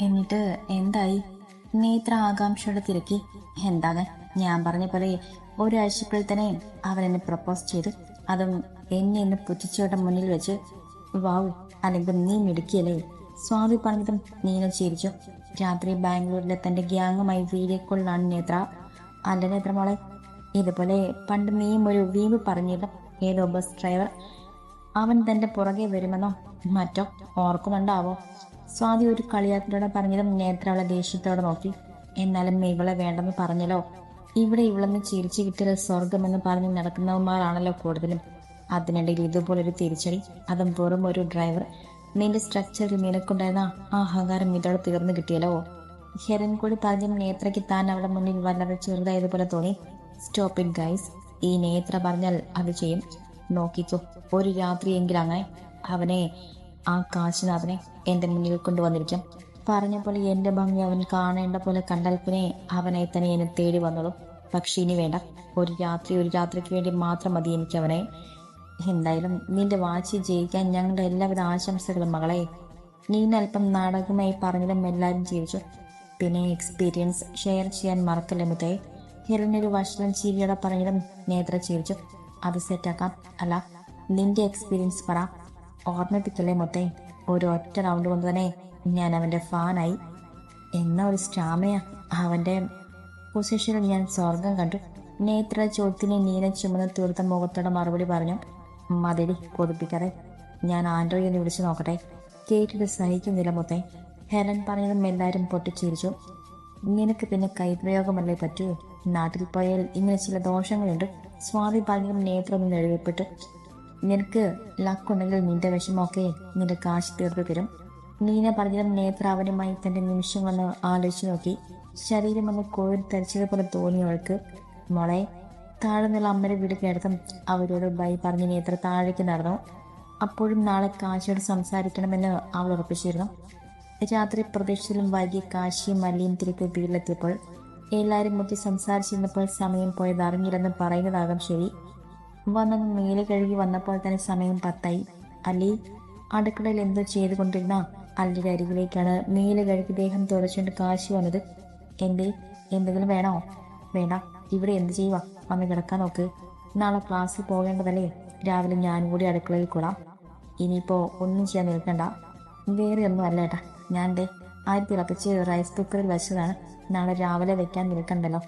എന്നിട്ട് എന്തായി? നേത്ര ആകാംക്ഷയുടെ തിരക്കി എന്താകാൻ ഞാൻ പറഞ്ഞ പോലെ ഒരാഴ്ചക്കുള്ളിൽ തന്നെ അവൻ എന്നെ പ്രപ്പോസ് ചെയ്ത്. അതും എന്നെ എന്നെ പുറ്റിച്ചോടെ മുന്നിൽ വെച്ച് വാവ് അല്ലെങ്കിൽ നീ മിടുക്കിയല്ലേ? സ്വാമി പറഞ്ഞതും നീന ചിരിച്ചു. രാത്രി ബാംഗ്ലൂരിലെ തന്റെ ഗ്യാങ്ങുമായി വീഡിയോ കോളിലാണ് നേത്ര. അല്ല നേത്ര മോളെ ഇതുപോലെ പണ്ട് നീയും ഒരു വീവ് പറഞ്ഞില്ല ഏതോ ബസ് ഡ്രൈവർ. അവൻ തന്റെ പുറകെ വരുമെന്നോ? മറ്റോ? ഓർക്കുന്നുണ്ടാവോ? സ്വാതി ഒരു കളിയാത്രയോടെ പറഞ്ഞതും നേത്ര അവളെ ദേഷ്യത്തോടെ നോക്കി. എന്നാലും ഇവളെ വേണ്ടെന്ന് പറഞ്ഞല്ലോ. ഇവിടെ ഇവളെന്ന് ചിരിച്ചു കിട്ടിയ സ്വർഗമെന്ന് പറഞ്ഞ് നടക്കുന്നവന്മാരാണല്ലോ കൂടുതലും. അതിനിടയിൽ ഇതുപോലൊരു തിരിച്ചടി അതും വെറും ഒരു ഡ്രൈവർ നിന്റെ സ്ട്രക്ചറിൽ നിനക്കുണ്ടായിരുന്ന ആ അഹങ്കാരം ഇതോടെ തീർന്നു കിട്ടിയല്ലോ. ഹെരൻ കൂടി പറഞ്ഞ നേത്രയ്ക്ക് താൻ അവളുടെ മുന്നിൽ വല്ലാതെ ചെറുതായതുപോലെ തോന്നി. സ്റ്റോപ്പ് ഇറ്റ് ഗൈസ് ഈ നേത്ര പറഞ്ഞാൽ അത് ചെയ്യും. നോക്കിക്കോ ഒരു രാത്രിയെങ്കിലും അങ്ങനെ. അവനെ ആ കാശിനാഥനെ എന്റെ മുന്നിൽ കൊണ്ടുവന്നിരിക്കാം. പറഞ്ഞ പോലെ എന്റെ ഭംഗി അവൻ കാണേണ്ട പോലെ കണ്ടാൽ പിന്നെ അവനെ തന്നെ എന്നെ തേടി വന്നോളൂ. പക്ഷെ ഇനി വേണ്ട. ഒരു രാത്രി ഒരു രാത്രിക്ക് വേണ്ടി മാത്രം മതി എനിക്ക് അവനെ. എന്തായാലും നിന്റെ വാശി ജയിക്കാൻ ഞങ്ങളുടെ എല്ലാവിധ ആശംസകളും മകളെ. നീ അല്പം നാടകമായി പറഞ്ഞതും എല്ലാവരും ജീവിച്ചു. പിന്നെ എക്സ്പീരിയൻസ് ഷെയർ ചെയ്യാൻ മറക്കല്ലേ മുത്തേ? ഹിരണിയൊരു വഷളം ചിരിയോടെ പറഞ്ഞതും നേത്ര ചിരിച്ചു അത് സെറ്റാക്കാം അല്ല നിന്റെ എക്സ്പീരിയൻസ് പറ. ഓർമ്മിപ്പിക്കല്ലേ മുത്തേ ഒരു ഒറ്റ റൗണ്ട് കൊണ്ട് തന്നെ ഞാൻ അവന്റെ ഫാനായി എന്ന ഒരു സ്റ്റാമയ. അവന്റെ പൊസിഷനിൽ ഞാൻ സ്വർഗം കണ്ടു. നേത്ര ചോദ്യത്തിനെ നീല ചുമന്ന് തീർത്ത മുഖത്തോടെ മറുപടി പറഞ്ഞു മതിരി കൊതിപ്പിക്കാതെ ഞാൻ ആൻഡ്രോയി വിളിച്ചു നോക്കട്ടെ. കേട്ടിട്ട് സഹിക്കുന്നില്ല മുത്തേ. ഹെലൻ പറഞ്ഞതും എല്ലാവരും പൊട്ടിച്ചിരിച്ചു. നിനക്ക് പിന്നെ കൈപ്രയോഗമല്ലേ പറ്റൂ? നാട്ടിൽ പോയാൽ ഇങ്ങനെ ചില ദോഷങ്ങളുണ്ട്. സ്വാതി പറഞ്ഞതും നേത്രമൊന്നും എഴുതപ്പെട്ടു. നിനക്ക് ലക്കുണ്ടെങ്കിൽ നിന്റെ വിഷമമൊക്കെ നിന്റെ കാശ് തീർത്തു തരും. നീന പറഞ്ഞതും നേത്രാവനുമായി തന്റെ നിമിഷങ്ങളൊന്ന് ആലോചിച്ചു നോക്കി. ശരീരം ഒന്ന് കോഴി തരിച്ചതുപോലെ തോന്നി അവൾക്ക്. മോളെ താഴെ നിന്നുള്ള അമ്മയുടെ വീട് കിടത്തും അവരോട് ബൈ പറഞ്ഞ് നേത്ര താഴേക്ക് നടന്നു. അപ്പോഴും നാളെ കാശിയോട് സംസാരിക്കണമെന്ന് അവൾ ഉറപ്പിച്ചിരുന്നു. രാത്രി പ്രതീക്ഷയിലും വൈകി കാശിയും മല്ലിയും തിരികെ വീട്ടിലെത്തിയപ്പോൾ എല്ലാവരും മുറ്റി സംസാരിച്ചിരുന്നപ്പോൾ സമയം പോയത് അറിഞ്ഞില്ലെന്ന് പറയുന്നതാകും ശരി. വന്നങ്ങ് മേലെ കഴുകി വന്നപ്പോൾ തന്നെ സമയം പത്തായി. അലി അടുക്കളയിൽ എന്തോ ചെയ്തുകൊണ്ടിരുന്ന അല്ലിയുടെ അരികിലേക്കാണ് മേലെ കഴുകി ദേഹം തുടച്ചുകൊണ്ട് കാശി വന്നത്. എന്തേ? എന്തെങ്കിലും വേണോ? വേണ്ട. ഇവിടെ എന്ത് ചെയ്യുക വന്ന് കിടക്കാൻ നോക്ക്. നാളെ ക്ലാസ്സിൽ പോകേണ്ടതല്ലേ? രാവിലെ ഞാനും കൂടി അടുക്കളയിൽ കൂടാം. ഇനിയിപ്പോ ഒന്നും ചെയ്യാൻ നിൽക്കണ്ട. വേറെ ഒന്നും അല്ല ഏട്ടാ. ഞാൻ ദേ അരി തിളപ്പിച്ച് റൈസ് കുക്കറിൽ വെച്ചതാണ്. നാളെ രാവിലെ വെക്കാൻ നിൽക്കണ്ടല്ലോ.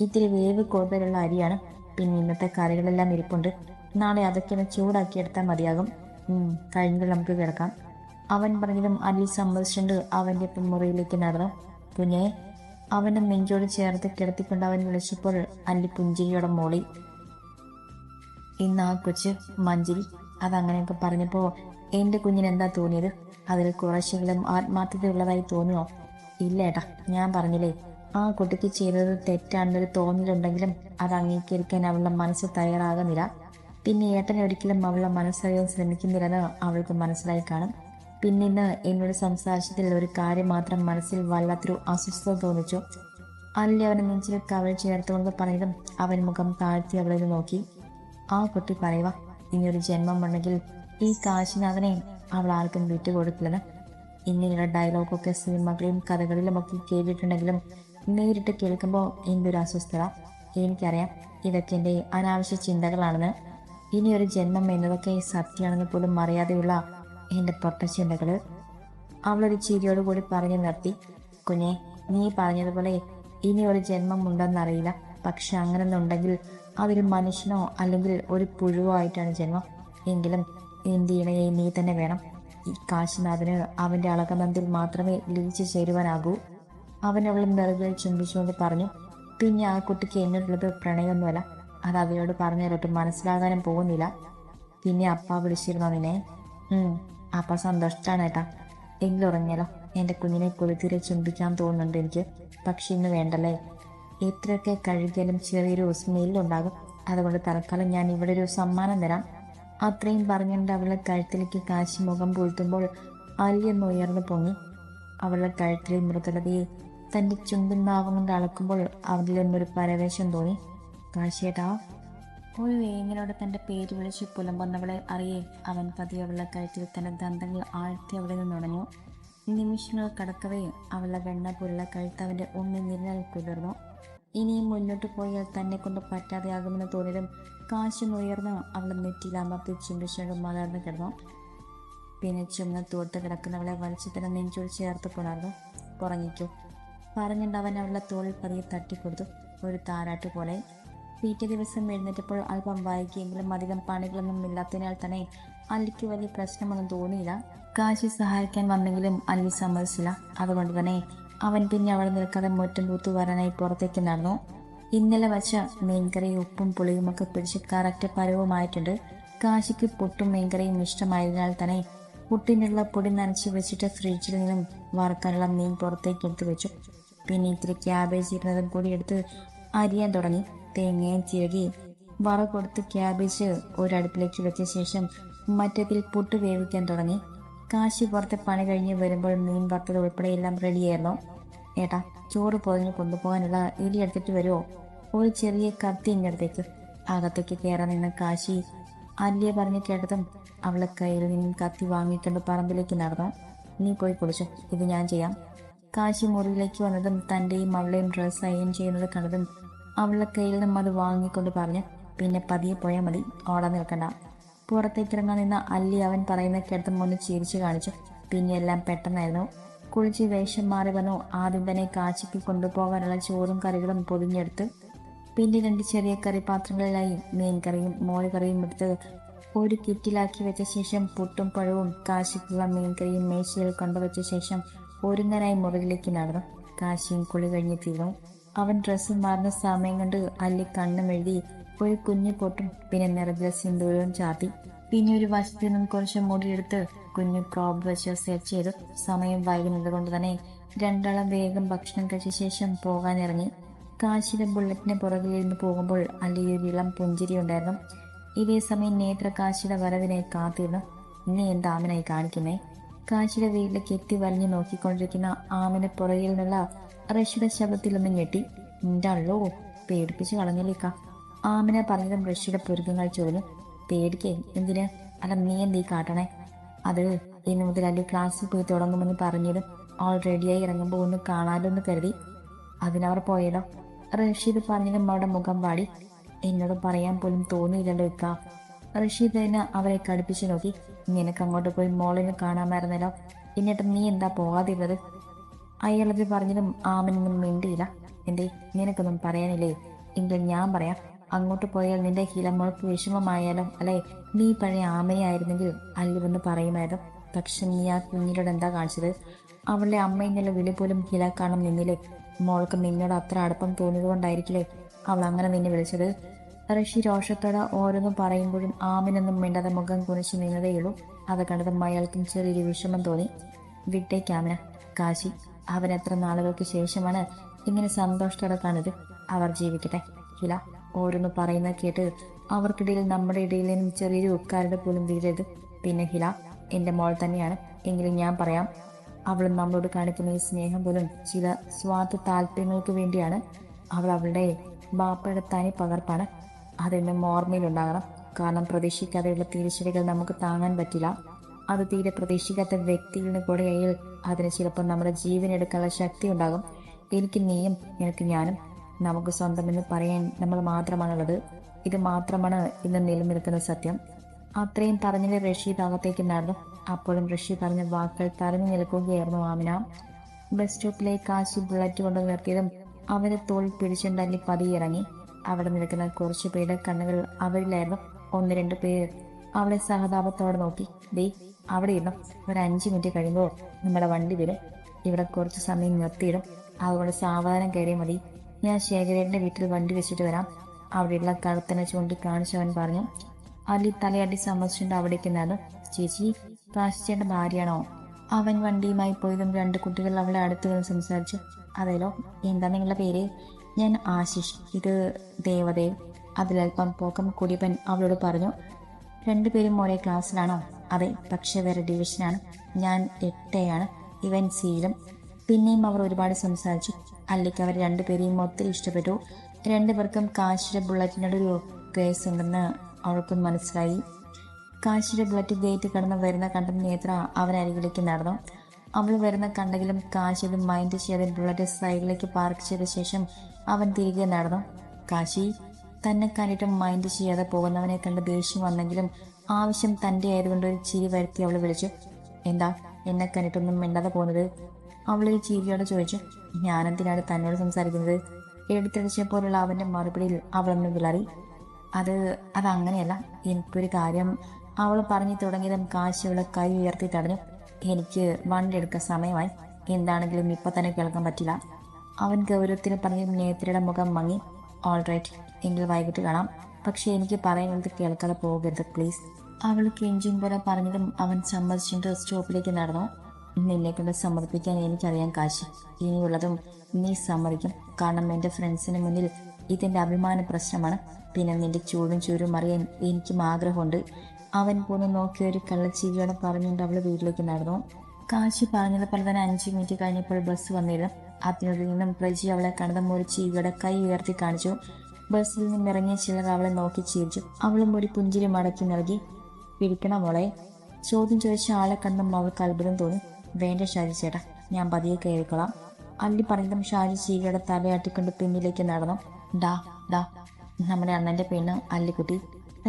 ഇത്തിരി വേവ് കൂടുതലുള്ള അരിയാണ്. പിന്നെ ഇന്നത്തെ കറികളെല്ലാം ഇരിപ്പുണ്ട്. നാളെ അതൊക്കെ ഒന്ന് ചൂടാക്കി എടുത്താൽ മതിയാകും. കഴിഞ്ഞിട്ട് നമുക്ക് കിടക്കാം. അവൻ പറഞ്ഞതും അലി സമ്മതിച്ചുകൊണ്ട് അവന്റെ ഒപ്പം മുറിയിലേക്ക് നടന്നു. പിന്നെ അവന്റെ നെഞ്ചോട് ചേർത്ത് കിടത്തിക്കൊണ്ട് അവൻ വിളിച്ചപ്പോൾ അല്ലി പുഞ്ചിരിയോടെ മോളി. ഇന്ന് ആ കൊച്ച് മഞ്ചിരി അതങ്ങനെയൊക്കെ പറഞ്ഞപ്പോൾ എന്റെ കുഞ്ഞിന് എന്താ തോന്നിയത്? അതിൽ കുറച്ചെങ്കിലും ആത്മാർത്ഥതയുള്ളതായി തോന്നിയോ ഇല്ല ഏട്ടാ ഞാൻ പറഞ്ഞില്ലേ? ആ കുട്ടിക്ക് ചെയ്തത് തെറ്റാണെന്നൊരു തോന്നലുണ്ടെങ്കിലും അത് അംഗീകരിക്കാൻ അവളുടെ മനസ്സ് തയ്യാറാകുന്നില്ല. പിന്നെ ഏട്ടനെ ഒരിക്കലും അവളുടെ മനസ്സറിയാൻ ശ്രമിക്കുന്നില്ലെന്ന് അവൾക്ക് മനസ്സിലായി കാണും. പിന്നീട് എന്നോട് സംസാരിച്ചതിൽ ഒരു കാര്യം മാത്രം മനസ്സിൽ വല്ലാത്തൊരു അസ്വസ്ഥത തോന്നിച്ചു. അല്ലി അവനെ നെഞ്ചിൽ കവൾ ചേർത്തുകൊണ്ട് പറഞ്ഞതും അവൻ മുഖം താഴ്ത്തി അവളിൽ നോക്കി. ആ കുട്ടി പറയുക ഇനിയൊരു ജന്മം ഉണ്ടെങ്കിൽ ഈ കാശിനാഥനെ അവൾ ആർക്കും വിട്ടുകൊടുക്കില്ലെന്ന്. ഇങ്ങനെയുള്ള ഡയലോഗൊക്കെ സിനിമകളിലും കഥകളിലുമൊക്കെ കേട്ടിട്ടുണ്ടെങ്കിലും നേരിട്ട് കേൾക്കുമ്പോൾ എന്തൊരു അസ്വസ്ഥത. എനിക്കറിയാം ഇതൊക്കെ എന്റെ അനാവശ്യ ചിന്തകളാണെന്ന്. ഇനിയൊരു ജന്മം എന്നതൊക്കെ സത്യമാണെന്ന് പോലും അറിയാതെയുള്ള എന്റെ പൊട്ട ചിന്തകൾ അവളൊരു ചിരിയോട് കൂടി പറഞ്ഞു നിർത്തി. കുഞ്ഞെ നീ പറഞ്ഞതുപോലെ ഇനി ഒരു ജന്മം ഉണ്ടെന്നറിയില്ല. പക്ഷെ അങ്ങനെയൊന്നുണ്ടെങ്കിൽ അതൊരു മനുഷ്യനോ അല്ലെങ്കിൽ ഒരു പുഴുവോ ആയിട്ടാണ് ജന്മം. എങ്കിലും എന്റെ ഇണയെ നീ തന്നെ വേണം. ഈ കാശിനാഥന് അവന്റെ അളകനന്തിൽ മാത്രമേ ലീച്ചു ചേരുവാനാകൂ. അവൻ അവളെ നെറുകയിൽ ചുംബിച്ചുകൊണ്ട് പറഞ്ഞു പിന്നെ ആ കുട്ടിക്ക് എന്നോടുള്ളത് പ്രണയമൊന്നുമല്ല. അത് അവയോട് പറഞ്ഞാലൊട്ട് മനസ്സിലാകാനും പോകുന്നില്ല. പിന്നെ അപ്പ വിളിച്ചിരുന്നോ ഉം അപ്പ സന്തോഷത്താണ് ഏട്ടാ. ഉറങ്ങിയാലോ എന്റെ കുഞ്ഞിനെ കൊളുത്തിരെ ചുംബിക്കാൻ തോന്നുന്നുണ്ട് എനിക്ക്. പക്ഷെ ഇന്ന് വേണ്ടല്ലേ? എത്രയൊക്കെ കഴുകിയാലും ചെറിയൊരു സ്മെല്ലുണ്ടാകും അതുകൊണ്ട് തൽക്കാലം ഞാൻ ഇവിടെ ഒരു സമ്മാനം തരാം. അത്രയും പറഞ്ഞുകൊണ്ട് അവളുടെ കഴുത്തിലേക്ക് കാശി മുഖം പൂഴ്ത്തുമ്പോൾ അലിയൊന്ന് ഉയർന്നു പൊങ്ങി. അവളുടെ കഴുത്തിലെ മൃദുലതയെ തന്റെ ചുണ്ടൻ ഭാവം കൊണ്ട് അളക്കുമ്പോൾ അവനിൽ ഒന്നൊരു പരവേശം തോന്നി. കാശിയേട്ടാ ഒരു വേങ്ങനോട് തന്റെ പേര് വിളിച്ച് പുലമ്പുന്നവളെ അറിയേ. അവൻ പതിയെ അവളുടെ കയറ്റിൽ തന്റെ ദന്തങ്ങൾ ആഴ്ത്തി അവിടെ നിന്നുടഞ്ഞു നിമിഷങ്ങൾ കടക്കവേ അവളുടെ വെണ്ണ പുള്ള കഴുത്ത് അവന്റെ ഉമ്മി നിരൽ തുടർന്നു ഇനിയും മുന്നോട്ട് പോയാൽ തന്നെ കൊണ്ട് പറ്റാതെയാകുമെന്ന് തോന്നിയതും കാശും ഉയർന്ന് അവളെ നെറ്റിയിൽ അമർത്തി ചുംബിച്ചുകൊണ്ട് മലർന്നു കിടന്നു. പിന്നെ ചുമന്ന തോട്ട് കിടക്കുന്നവളെ വലിച്ചു തന്നെ നെഞ്ചോട് ചേർത്ത് പുണർന്നു. ഉറങ്ങിക്കോ പറഞ്ഞിട്ട് അവൻ അവളുടെ തോളിൽ പതിയെ തട്ടിക്കൊടുത്തു. ഒരു താരാട്ട് പോലെ. പിറ്റേ ദിവസം എഴുന്നേറ്റപ്പോൾ അല്പം വൈകിയെങ്കിലും അധികം പണികളൊന്നും ഇല്ലാത്തതിനാൽ തന്നെ അല്ലിക്ക് വലിയ പ്രശ്നമൊന്നും തോന്നിയില്ല. കാശി സഹായിക്കാൻ വന്നെങ്കിലും അല്ലി സമ്മതിച്ചില്ല. അതുകൊണ്ട് തന്നെ അവൻ പിന്നെ അവിടെ നിൽക്കാതെ മുറ്റം തൂത്തു വരാനായി പുറത്തേക്ക് നടന്നു. ഇന്നലെ വച്ച മീൻകറി ഉപ്പും പുളിയുമൊക്കെ പിടിച്ച് കറക്റ്റ് പരവുമായിട്ടുണ്ട്. കാശിക്ക് പുട്ടും മീൻകറിയും ഇഷ്ടമായതിനാൽ തന്നെ പുട്ടിനുള്ള പൊടി നനച്ച് വെച്ചിട്ട് ഫ്രിഡ്ജിൽ നിന്നും വറുക്കാനുള്ള മീൻ പുറത്തേക്ക് എടുത്തു വെച്ചു. പിന്നെ ഇത്തിരി ക്യാബേജ് ഇരുന്നതും കൂടി എടുത്ത് അരിയാൻ തുടങ്ങി. തേങ്ങയും ചിരകി വറ കൊടുത്ത് ക്യാബേജ് ഒരടുപ്പിലേക്ക് വെച്ച ശേഷം മറ്റത്തിൽ പുട്ട് വേവിക്കാൻ തുടങ്ങി. കാശി പുറത്ത് പണി കഴിഞ്ഞ് വരുമ്പോൾ മീൻ വറുത്തത് ഉൾപ്പെടെ എല്ലാം റെഡിയായിരുന്നു ഏട്ടാ ചോറ് പൊതിഞ്ഞ് കൊണ്ടുപോകാനുള്ള ഇലി എടുത്തിട്ട് വരുമോ ഒരു ചെറിയ കത്തി ഇങ്ങടുത്തേക്ക് അകത്തേക്ക് കയറാൻ നിന്ന കാശി അല്ലിയെ പറഞ്ഞ് കേട്ടതും അവളെ കയ്യിൽ നിന്നും കത്തി വാങ്ങിക്കൊണ്ട് പറമ്പിലേക്ക് നടന്നു. നീ പോയി കുളിച്ചു ഇത് ഞാൻ ചെയ്യാം. കാശി മുറിയിലേക്ക് വന്നതും തന്റെയും അവളെയും ഡ്രസ്സ് അയൺ ചെയ്യുന്നത് കണ്ടതും അവളുടെ കയ്യിൽ നിന്നും അത് വാങ്ങിക്കൊണ്ട് പറഞ്ഞ് പിന്നെ പതിയെ പോയാൽ മതി ഓടാൻ നിൽക്കണ്ട. പുറത്തേക്ക് ഇറങ്ങാൻ നിന്ന അല്ലി അവൻ പറയുന്ന കേട്ടതും ഒന്ന് ചിരിച്ചു കാണിച്ചു. പിന്നെ എല്ലാം പെട്ടെന്നായിരുന്നു. കുളിച്ച് വേഷം മാറി വന്നു. ആദ്യം തന്നെ കാശിക്ക് കൊണ്ടുപോകാനുള്ള ചോറും കറികളും പൊതിഞ്ഞെടുത്ത് പിന്നെ രണ്ട് ചെറിയ കറിപാത്രങ്ങളിലായി മീൻകറിയും കറിയും മോര് കറിയും എടുത്ത് ഒരു കിറ്റിലാക്കി വെച്ച ശേഷം പുട്ടും പഴവും കാശിക്കുള്ള മീൻകറിയും മേശയിൽ കൊണ്ടുവച്ച ശേഷം ഒരുങ്ങനായി മുറിയിലേക്ക് നടന്നു. കാശിയും കുളി കഴിഞ്ഞ് തീർന്നു. അവൻ ഡ്രസ്സ് മാറുന്ന സമയം കണ്ട് അല്ലി കണ്ണും എഴുതി ഒരു കുഞ്ഞു പൊട്ടും. പിന്നെ നിറഞ്ഞ സിന്ദൂരവും ചാത്തി പിന്നെ ഒരു വശത്തു നിന്നും കുറച്ച് മുടിയെടുത്ത് കുഞ്ഞു ക്രോബ് വെച്ച് സെറ്റ് ചെയ്തു. സമയം വൈകുന്നത് കൊണ്ട് തന്നെ രണ്ടാളും വേഗം ഭക്ഷണം കഴിച്ച ശേഷം പോകാനിറങ്ങി. കാശിയുടെ ബുള്ളറ്റിന് പുറകിലിരുന്ന് പോകുമ്പോൾ അല്ലി ഒരു ഇളം പുഞ്ചിരി ഉണ്ടായിരുന്നു ഇതേ സമയം നേത്ര കാശിയുടെ വരവിനെ കാത്തിരുന്നു. ഇനി എന്താമനായി കാണിക്കുന്നേ? കാശിയുടെ വീട്ടിലേക്ക് എത്തി വലഞ്ഞു നോക്കിക്കൊണ്ടിരിക്കുന്ന ആമിന് പുറകിൽ നിന്നുള്ള റഷിയുടെ ശബ്ദത്തിലൊന്നും ഞെട്ടി. എന്താണല്ലോ? പേടിപ്പിച്ച് കളഞ്ഞില്ലേക്ക ആമിനെ പറഞ്ഞതും റഷ്യയുടെ പുരുക്കങ്ങൾ ചോദിച്ചു പേടിക്കേ? എന്തിന്? അല്ല നീ എന്തീ കാട്ടണേ? അത് ഇനി മുതൽ അല്ലെ ക്ലാസ്സിൽ പോയി തുടങ്ങുമെന്ന് പറഞ്ഞതും അവൾ റെഡിയായി ഇറങ്ങുമ്പോൾ ഒന്ന് കാണാലോ എന്ന് കരുതി. അതിനവർ പോയല്ലോ. റഷീദ് പറഞ്ഞതും അവളുടെ മുഖം വാടി. എന്നോട് പറയാൻ പോലും തോന്നിയില്ലല്ലോ ഇക്ക. റഷീദ് തന്നെ അവരെ കടുപ്പിച്ചു നോക്കി. നിനക്ക് അങ്ങോട്ട് പോയി മോളിനെ കാണാമായിരുന്നല്ലോ. എന്നിട്ട് നീ എന്താ പോകാതിരുന്നത്? അയാളത് പറഞ്ഞതും ആമനൊന്നും മിണ്ടിയില്ല. എന്തേ നിനക്കൊന്നും പറയാനില്ലേ? എങ്കിൽ ഞാൻ പറയാം. അങ്ങോട്ട് പോയാൽ നിന്റെ ഹിലമുഴപ്പ് വിഷമമായാലും? അല്ലെ? നീ പഴയ ആമയായിരുന്നെങ്കിൽ അല്ലുവെന്ന് പറയുമായിരുന്നു. പക്ഷെ നീ ആ കുഞ്ഞിനോട് എന്താ കാണിച്ചത്? അവളുടെ അമ്മ ഇന്നലെ വിളി പോലും ഹില കാണാൻ നിന്നില്ലേ? മോൾക്ക് നിന്നോട് അത്ര അടുപ്പം തോന്നിയത് കൊണ്ടായിരിക്കില്ലേ അവൾ അങ്ങനെ നിന്നെ വിളിച്ചത്? ഋഷി രോഷത്തോടെ ഓരോന്നും പറയുമ്പോഴും ആമിനൊന്നും മിണ്ടാതെ മുഖം കുനിച്ചു നിന്നതേയുള്ളൂ അത് കണ്ടതും അയാൾക്കും ചെറിയൊരു വിഷമം തോന്നി. വിട്ടേക്കാമിന കാശി അവൻ എത്ര നാളുകൾക്ക് ശേഷമാണ് ഇങ്ങനെ സന്തോഷത്തോടെ കാണുന്നത് അവർ ജീവിക്കട്ടെ? ഹില ഓരോന്ന് പറയുന്നത് കേട്ട് അവർക്കിടയിൽ നമ്മുടെ ഇടയിൽ നിന്നും ചെറിയൊരു ഉക്കാരുടെ പോലും വീഴരുത്. പിന്നെ ഹില എന്റെ മോൾ തന്നെയാണ്. എങ്കിലും ഞാൻ പറയാം അവൾ നമ്മളോട് കാണിക്കുന്ന ഈ സ്നേഹം പോലും ചില സ്വാർത്ഥ താല്പര്യങ്ങൾക്ക് വേണ്ടിയാണ്. അവൾ അവളുടെ ബാപ്പയുടെ തനി പകർപ്പാണ്. അതെന്നും ഓർമ്മയിലുണ്ടാകണം കാരണം പ്രതീക്ഷിക്കാതെയുള്ള തിരിച്ചടികൾ നമുക്ക് താങ്ങാൻ പറ്റില്ല. അത് തീരെ പ്രതീക്ഷിക്കാത്ത വ്യക്തികളുടെ കൂടെയായി അതിന് ചിലപ്പോൾ നമ്മുടെ ജീവൻ എടുക്കാനുള്ള ശക്തി ഉണ്ടാകും. എനിക്ക് നീയും എനിക്ക് ഞാനും നമുക്ക് സ്വന്തമെന്ന് പറയാൻ നമ്മൾ മാത്രമാണുള്ളത്. ഇത് മാത്രമാണ് ഇന്ന് നിലനിൽക്കുന്ന സത്യം. അത്രയും പറഞ്ഞിട്ട് റഷീദ് അകത്തേക്ക് നടന്നു. അപ്പോഴും റഷീദ് പറഞ്ഞ വാക്കുകൾ തറഞ്ഞു നിൽക്കുകയായിരുന്നു ആമിന. ബസ് സ്റ്റോപ്പിലേക്ക് കാശി ബുള്ളറ്റ് കൊണ്ട് നിർത്തിയതും അവരെ തോൽ പിടിച്ചുണ്ടല്ലി പതിയിറങ്ങി അവിടെ നിൽക്കുന്ന കുറച്ച് പേരുടെ കണ്ണുകൾ അവരിലായിരുന്നു. ഒന്ന് രണ്ട് പേർ അവളെ സഹതാപത്തോടെ നോക്കി. ദേ അവിടെ ഇരുന്നു. ഒരു അഞ്ച് മിനിറ്റ് കഴിയുമ്പോൾ നമ്മുടെ വണ്ടി വരും. ഇവിടെ കുറച്ച് സമയം നിർത്തിയിടും. അതുകൊണ്ട് സാവധാനം കയറിയാൽ മതി. ഞാൻ ശേഖരേട്ടന്റെ വീട്ടിൽ വണ്ടി വെച്ചിട്ട് വരാം. അവിടെയുള്ള കഴുത്തനെ ചൂണ്ടിക്കാണിച്ചവൻ പറഞ്ഞു അലി തലയാട്ടി സമ്മതിച്ചുകൊണ്ട് അവിടേക്ക് നിന്നു ചേച്ചി കാശിച്ചേട്ട ഭാര്യയാണോ? അവൻ വണ്ടിയുമായി പോയതും രണ്ട് കുട്ടികൾ അവളെ അടുത്ത് നിന്ന് സംസാരിച്ചു. അതേലോ എന്താ നിങ്ങളുടെ പേര്? ഞാൻ ആശിഷ് ഇത് ദേവദേവ് അതിലൽപ്പം പോക്കം കുടിപ്പൻ അവളോട് പറഞ്ഞു രണ്ടുപേരും ഒരേ ക്ലാസ്സിലാണോ? അതെ പക്ഷേ വേറെ ഡിവിഷനാണ്. ഞാൻ എട്ടയാണ് ഇവൻ സീലും. പിന്നെയും അവർ ഒരുപാട് സംസാരിച്ചു. അല്ലെങ്കിൽ അവർ രണ്ടുപേരെയും ഒത്തിരി ഇഷ്ടപ്പെട്ടു. രണ്ടുപേർക്കും കാശിയുടെ ബുള്ളറ്റിനോടൊരു കേസ് ഉണ്ടെന്ന് അവൾക്കും മനസ്സിലായി. കാശിയുടെ ബുള്ളറ്റ് ഗേറ്റ് കടന്ന് വരുന്ന കണ്ട നേത്ര അവനരികിലേക്ക് നടന്നു. അവൾ വരുന്ന കണ്ടെങ്കിലും കാശി മൈൻഡ് ചെയ്യാതെ ബുള്ളറ്റ് സൈഡിലേക്ക് പാർക്ക് ചെയ്ത ശേഷം അവൻ തിരികെ നടന്നു. കാശി തന്നെ കണ്ടിട്ട് മൈൻഡ് ചെയ്യാതെ പോകുന്നവനെ കണ്ട് ദേഷ്യം വന്നെങ്കിലും ആവശ്യം തന്റെ ആയതുകൊണ്ട് ഒരു ചിരി വരുത്തി അവൾ വിളിച്ചു. എന്താ എന്നെ കണ്ടിട്ടൊന്നും മിണ്ടാതെ പോകുന്നത്? അവളൊരു ചിരിയോടെ ചോദിച്ചു. ഞാനെന്തിനാണ് തന്നോട് സംസാരിക്കുന്നത്? എടുത്തടിച്ച പോലുള്ള അവന്റെ മറുപടിയിൽ അവളൊന്ന് വിളറി. അത് അതങ്ങനെയല്ല. എനിക്കൊരു കാര്യം. അവൾ പറഞ്ഞു തുടങ്ങിയതും കാശി അവളെ കൈ ഉയർത്തി തടഞ്ഞു. എനിക്ക് വണ്ടി എടുക്കാൻ സമയമായി. എന്താണെങ്കിലും ഇപ്പം തന്നെ കേൾക്കാൻ പറ്റില്ല. അവൻ ഗൗരവത്തിന് പറഞ്ഞ നേത്രയുടെ മുഖം മങ്ങി ഓൾ റൈറ്റ് എങ്കിൽ വൈകിട്ട് കാണാം. പക്ഷേ എനിക്ക് പറയുന്നത് കേൾക്കാതെ പോകരുത് പ്ലീസ് അവൾ കെഞ്ചും പോലെ പറഞ്ഞതും അവൻ സമ്മതിച്ചിട്ട് സ്റ്റോപ്പിലേക്ക് നടന്നു. നിന്നെ കൊണ്ട് സമ്മതിപ്പിക്കാൻ എനിക്കറിയാം കാശി. ഇനിയുള്ളതും നീ സമ്മതിക്കും. കാരണം എന്റെ ഫ്രണ്ട്സിന് മുന്നിൽ ഇതെന്റെ അഭിമാന പ്രശ്നമാണ്. പിന്നെ നിന്റെ ചൂടും ചൂരും അറിയാൻ എനിക്കും ആഗ്രഹമുണ്ട്. അവൻ പോന്ന് നോക്കി ഒരു കള്ളച്ചീവിയോടെ പറഞ്ഞുകൊണ്ട് അവൾ വീട്ടിലേക്ക് നടന്നു. കാശി പറഞ്ഞത് പോലെ തന്നെ അഞ്ച് മിനിറ്റ് കഴിഞ്ഞപ്പോൾ ബസ് വന്നിരുന്നു. അതിനുള്ളിൽ നിന്നും പ്രജി അവളെ കണ്ടതും ഒരു ചീവിയുടെ കൈ ഉയർത്തി കാണിച്ചു. ബസ്സിൽ നിന്നും ഇറങ്ങിയ ചിലർ അവളെ നോക്കി ചിരിച്ചു. അവളും ഒരു പുഞ്ചിരി മടക്കി നൽകി പിടിക്കണം മോളെ. ചോദ്യം ചോദിച്ച ആളെ കണ്ടും അവൾക്ക് അത്ഭുതം തോന്നി. വേണ്ട ഷാജി ചേട്ടാ ഞാൻ പതിയെ കയറിക്കൊള്ളാം അല്ലി പറഞ്ഞതും ഷാജി ചീകയുടെ തലയാട്ടിക്കൊണ്ട് പിന്നിലേക്ക് നടന്നു. ഡാ ഡാ നമ്മുടെ അണ്ണന്റെ പെണ്ണ് അല്ലിക്കുട്ടി.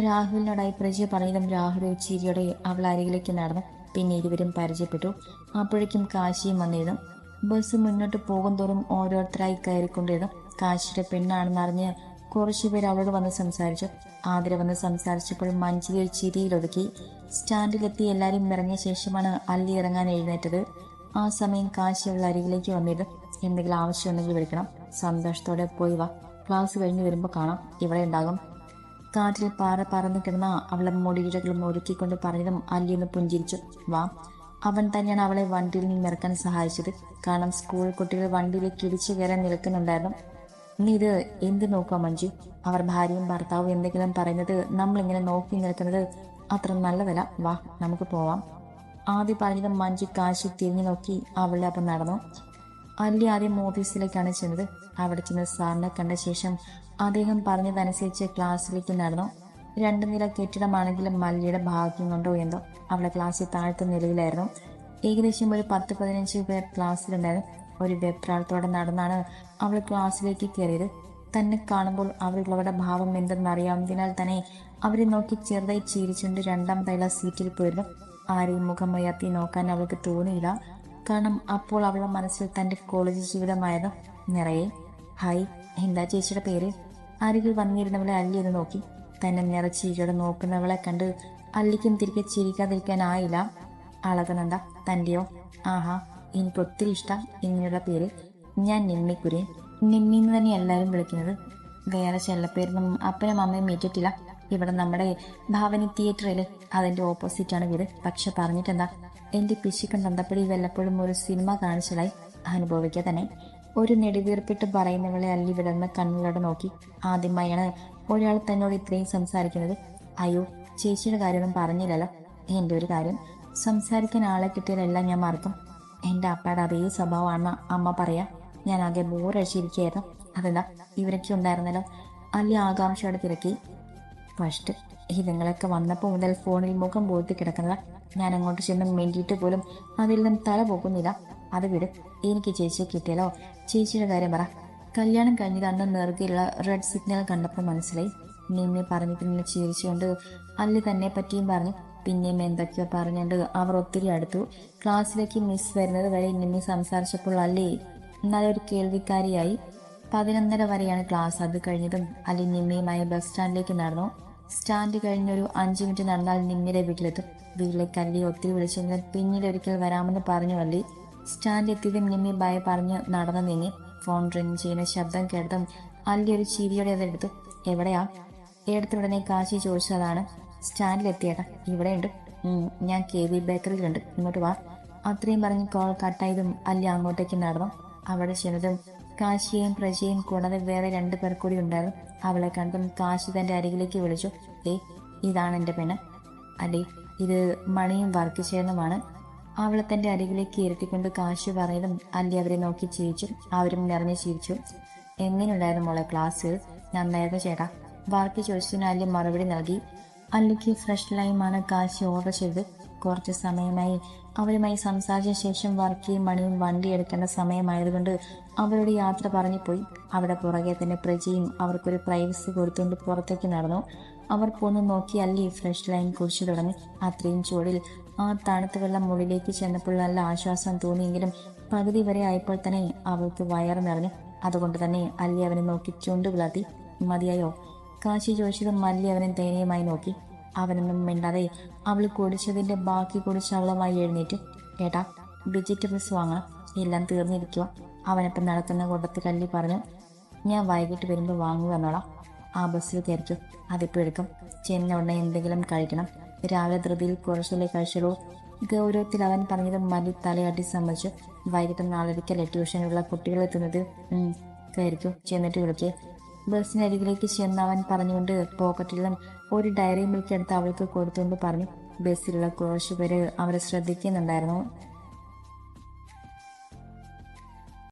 രാഹുലിനോടായി പ്രജയ പറഞ്ഞതും രാഹുൽ ചിരിയോടെ അവൾ അരികിലേക്ക് നടന്നു. പിന്നെ ഇരുവരും പരിചയപ്പെട്ടു. അപ്പോഴേക്കും കാശിയും വന്നിരുന്നു. ബസ് മുന്നോട്ട് പോകും തോറും ഓരോരുത്തരായി കയറിക്കൊണ്ടിരുന്നു. കാശിയുടെ പെണ്ണാണെന്നറിഞ്ഞ് കുറച്ചു പേര് അവളോട് വന്ന് സംസാരിച്ചു. ആതിര വന്ന് സംസാരിച്ചപ്പോൾ മഞ്ജരി ഒരു ചിരിയിലൊതുക്കി സ്റ്റാൻഡിലെത്തി എല്ലാവരും ഇറങ്ങിയ ശേഷമാണ് അല്ലി ഇറങ്ങാൻ എഴുന്നേറ്റത്. ആ സമയം കാശി അവൾ അരികിലേക്ക് വന്നിരുന്നു. എന്തെങ്കിലും ആവശ്യമുണ്ടെങ്കിൽ വിളിക്കണം. സന്തോഷത്തോടെ പോയി വാ. ക്ലാസ് കഴിഞ്ഞ് വരുമ്പോൾ കാണാം. ഇവിടെ ഉണ്ടാകും. കാറ്റിൽ പാറ പറന്നു കിടന്ന അവളെ മുടിയിഴകളും ഒരുക്കിക്കൊണ്ട് പറഞ്ഞതും അല്ലിയൊന്ന് പുഞ്ചിരിച്ചു. വാ. അവൻ തന്നെയാണ് അവളെ വണ്ടിയിൽ നിന്ന് ഇറക്കാൻ സഹായിച്ചത്. കാരണം സ്കൂൾ കുട്ടികൾ വണ്ടിയിലേക്ക് ഇടിച്ചു കയറാൻ നിൽക്കുന്നുണ്ടായിരുന്നു. നീ ഇത് എന്ത് നോക്കാം മഞ്ജു? അവർ ഭാര്യയും ഭർത്താവും എന്തെങ്കിലും പറയുന്നത് നമ്മളിങ്ങനെ നോക്കി നിൽക്കുന്നത് അത്ര നല്ലതല്ല. വാ നമുക്ക് പോവാം. ആദ്യം പറഞ്ഞത് മഞ്ജു കാശി തിരിഞ്ഞു നോക്കി അവളെ അപ്പം നടന്നു. അല്ലി ആദ്യം ഓഫീസിലേക്കാണ് ചെന്നത്. അവിടെ ചെന്ന് സാറിനെ കണ്ട ശേഷം അദ്ദേഹം പറഞ്ഞതനുസരിച്ച് ക്ലാസ്സിലേക്ക് നടന്നു. രണ്ട് നില കെട്ടിടമാണെങ്കിലും മല്ലിയുടെ ഭാഗ്യം കൊണ്ടോ എന്തോ അവളെ ക്ലാസ്സിൽ താഴ്ത്ത നിലയിലായിരുന്നു. ഏകദേശം ഒരു പത്ത് പതിനഞ്ച് പേർ ക്ലാസ്സിലുണ്ടായിരുന്നു ഒരു വെപ്രാളത്തോടെ നടന്നാണ് അവൾ ക്ലാസ്സിലേക്ക് കയറിയത്. തന്നെ കാണുമ്പോൾ അവളുടെ ഭാവം എന്തെന്നറിയാവുന്നതിനാൽ തന്നെ അവരെ നോക്കി ചെറുതായി ചിരിച്ചുകൊണ്ട് രണ്ടാമതായുള്ള സീറ്റിൽ പോയിരുന്നു. ആരെയും മുഖം ഉയർത്തി നോക്കാൻ അവൾക്ക് തോന്നിയില്ല. കാരണം അപ്പോൾ അവളുടെ മനസ്സിൽ തന്റെ കോളേജ് ജീവിതമായിരുന്നു. നിറയെ ഹായ് എന്താ ചേച്ചിയുടെ പേര്? അരികിൽ വന്നിരുന്നവളെ അല്ലി എന്ന് നോക്കി. തന്നെ നിറച്ചിരിയോടെ നോക്കുന്നവളെ കണ്ട് അല്ലിക്കും തിരികെ ചിരിക്കാതിരിക്കാനായില്ല. അളകനന്ദ തന്റെയോ ആഹാ എനിക്ക് ഒത്തിരി ഇഷ്ടം ഇങ്ങനെയുള്ള പേര്. ഞാൻ നിമ്മി കുര്യൻ. എന്ന് തന്നെ എല്ലാവരും വിളിക്കുന്നത്. വേറെ ചെല്ലപ്പേരൊന്നും അപ്പനും അമ്മയും ഏറ്റിട്ടില്ല. ഇവിടെ നമ്മുടെ ഭാവനി തിയേറ്ററിൽ അതിന്റെ ഓപ്പോസിറ്റാണ് വീട്. പക്ഷെ പറഞ്ഞിട്ടെന്താ എന്റെ പിശുക്കൻ തന്തപ്പടി വല്ലപ്പോഴും ഒരു സിനിമ കാണിച്ചതായി അനുഭവിക്കുക തന്നെ ഒരു നെടുവീർപ്പിട്ട് പറയുന്നവളെ അല്ലി വിടർന്ന് കണ്ണിലൂടെ നോക്കി. ആദ്യമായാണ് ഒരാൾ തന്നോട് ഇത്രയും സംസാരിക്കുന്നത്. അയ്യോ ചേച്ചിയുടെ കാര്യമൊന്നും പറഞ്ഞില്ലല്ലോ. എന്റെ ഒരു കാര്യം സംസാരിക്കാൻ ആളെ കിട്ടിയതെല്ലാം ഞാൻ മറക്കും. എന്റെ അപ്പയുടെ അതേ സ്വഭാവമാണ് അമ്മ പറയാ. ഞാൻ ആകെ ബോറടിച്ചിരിക്കുകയായിരുന്നു. അതെന്താ ഇവരൊക്കെ ഉണ്ടായിരുന്നല്ലോ? അല്ലെ ആകാംക്ഷയോടെ തിരക്കി. ഫസ്റ്റ് ഇതുങ്ങളൊക്കെ വന്നപ്പോൾ മുതൽ ഫോണിൽ മുഖം പൂഴ്ത്തി കിടക്കുന്നത്. ഞാൻ അങ്ങോട്ട് ചെന്ന് മിണ്ടിയിട്ട് പോലും അതിൽ നിന്നും തല പോകുന്നില്ല അത് വിടും എനിക്ക് ചേച്ചിയെ കിട്ടിയല്ലോ ചേച്ചിയുടെ കാര്യം പറ. കല്യാണം കഴിഞ്ഞ് കണ്ട നെറുകയുള്ള റെഡ് സിഗ്നൽ കണ്ടപ്പോൾ മനസ്സിലായി. നിന്നെ പറഞ്ഞു പിന്നെ ചിരിച്ചുകൊണ്ട് അല്ലി തന്നെ പറ്റിയും പറഞ്ഞു. പിന്നെയും എന്തൊക്കെയോ പറഞ്ഞുകൊണ്ട് അവർ ഒത്തിരി അടുത്തു. ക്ലാസ്സിലേക്ക് മിസ് വരുന്നത് വരെ നിന്നെ സംസാരിച്ചപ്പോൾ അല്ലേ? നല്ലൊരു കേൾവിക്കാരിയായി. പതിനൊന്നര വരെയാണ് ക്ലാസ് അത് കഴിഞ്ഞതും അല്ലെ നിമ്മയുമായി ബസ് സ്റ്റാൻഡിലേക്ക് നടന്നു. സ്റ്റാൻഡ് കഴിഞ്ഞൊരു അഞ്ച് മിനിറ്റ് നടന്നാൽ നിമ്മിയുടെ വീട്ടിലെത്തും. വീട്ടിലേക്ക് അല്ലി ഒത്തിരി വിളിച്ചെങ്കിലും പിന്നീട് ഒരിക്കൽ വരാമെന്ന് പറഞ്ഞു അല്ലേ? സ്റ്റാൻഡ് എത്തിയതും നിമ്മി ഭയ പറഞ്ഞ് നടന്നു നീങ്ങി. ഫോൺ റിങ് ചെയ്യുന്ന ശബ്ദം കേട്ടതും അല്ലി ഒരു ചിരിയോടെ അതെടുത്ത് എവിടെയാ? എടുത്ത ഉടനെ കാശി ചോദിച്ചതാണ് സ്റ്റാൻഡിലെത്തിയേട്ടാ ഇവിടെയുണ്ട്. ഞാൻ കെ വി ബേക്കറിയിലുണ്ട്. ഇങ്ങോട്ട് വാ. അത്രയും പറഞ്ഞ് കോൾ കട്ടായതും അല്ലി അങ്ങോട്ടേക്ക് നടന്നു. അവിടെ ചെന്നതും കാശിയെയും പ്രജയും കൂടാതെ വേറെ രണ്ടു പേർ കൂടി ഉണ്ടായിരുന്നു. അവളെ കണ്ടും കാശി തന്റെ അരികിലേക്ക് വിളിച്ചു. ഏ ഇതാണ് എന്റെ പെണ്ണ്. അല്ലേ ഇത് മണിയും വർക്ക് ചെയ്യുന്നതുമാണ് അവളെ തന്റെ അരികിലേക്ക് ഇരുത്തിക്കൊണ്ട് കാശ് പറയലും അല്ലി അവരെ നോക്കി ചിരിച്ചു. അവരും നിറഞ്ഞു ചിരിച്ചു. എങ്ങനെയുണ്ടായിരുന്നു മോളെ ക്ലാസ്? നന്നായിരുന്നു ചേട്ടാ. ബാക്കി ചോദിച്ചതിന് അല്ലി മറുപടി നൽകി. അല്ലിക്ക് ഫ്രഷ് ലൈമാണ് കാശി ഓർഡർ ചെയ്ത് കുറച്ച് സമയമായി അവരുമായി സംസാരിച്ച ശേഷം വർക്കിയും മണിയും വണ്ടി എടുക്കേണ്ട സമയമായതുകൊണ്ട് അവരുടെ യാത്ര പറഞ്ഞു പോയി അവിടെ പുറകെ തന്നെ പ്രജയും അവർക്കൊരു പ്രൈവസി കൊടുത്തുകൊണ്ട് പുറത്തേക്ക് നടന്നു. അവർ പോന്ന് നോക്കി അല്ലി ഫ്രഷ് ലൈൻ കുറിച്ചു തുടങ്ങി. അത്രയും ചൂടിൽ ആ തണുത്ത വെള്ളം മുകളിലേക്ക് ചെന്നപ്പോൾ നല്ല ആശ്വാസം തോന്നിയെങ്കിലും പകുതി വരെ ആയപ്പോൾ തന്നെ അവൾക്ക് വയറ് നിറഞ്ഞു അതുകൊണ്ട് തന്നെ അല്ലി അവനെ നോക്കി ചുണ്ടു വിളർത്തി മതിയായോ? കാശി ചോദിച്ചതും മല്ലി അവനെ ദയനീയമായി നോക്കി. അവനൊന്നും മിണ്ടാതെ അവൾ കുടിച്ചതിന്റെ ബാക്കി കുടിച്ച് അവളുമായി എഴുന്നേറ്റു. ഏട്ടാ വെജിറ്റബിൾസ് വാങ്ങണം. എല്ലാം തീർന്നിരിക്കുക അവനപ്പം നടക്കുന്ന കൂട്ടത്തിൽ കല്ലി പറഞ്ഞു ഞാൻ വൈകിട്ട് വരുമ്പോൾ വാങ്ങി വന്നോളാം ആ ബസ്സിൽ കയറിക്കും. അതിപ്പോൾ എടുക്കും. ചെന്ന ഉടനെ എന്തെങ്കിലും കഴിക്കണം. രാവിലെ ധൃതിയിൽ കുറച്ചല്ലേ കഴിച്ചുള്ളൂ ഗൗരവത്തിൽ അവൻ പറഞ്ഞത് മതി തലയാട്ടി സമ്മതിച്ചു. വൈകിട്ട് നാളൊരിക്കലെ ട്യൂഷനുള്ള കുട്ടികൾ എത്തുന്നത് കയറിക്കോ ചെന്നിട്ട് വിളിക്കേ. ബസ്സിനരികിലേക്ക് ചെന്ന് അവൻ പറഞ്ഞുകൊണ്ട് പോക്കറ്റിൽ നിന്നും ഒരു ഡയറി മിൽക്ക് എടുത്ത് അവൾക്ക് കൊടുത്തുകൊണ്ട് പറഞ്ഞു. ബസ്സിലുള്ള കുറച്ച് പേര് അവരെ ശ്രദ്ധിക്കുന്നുണ്ടായിരുന്നു.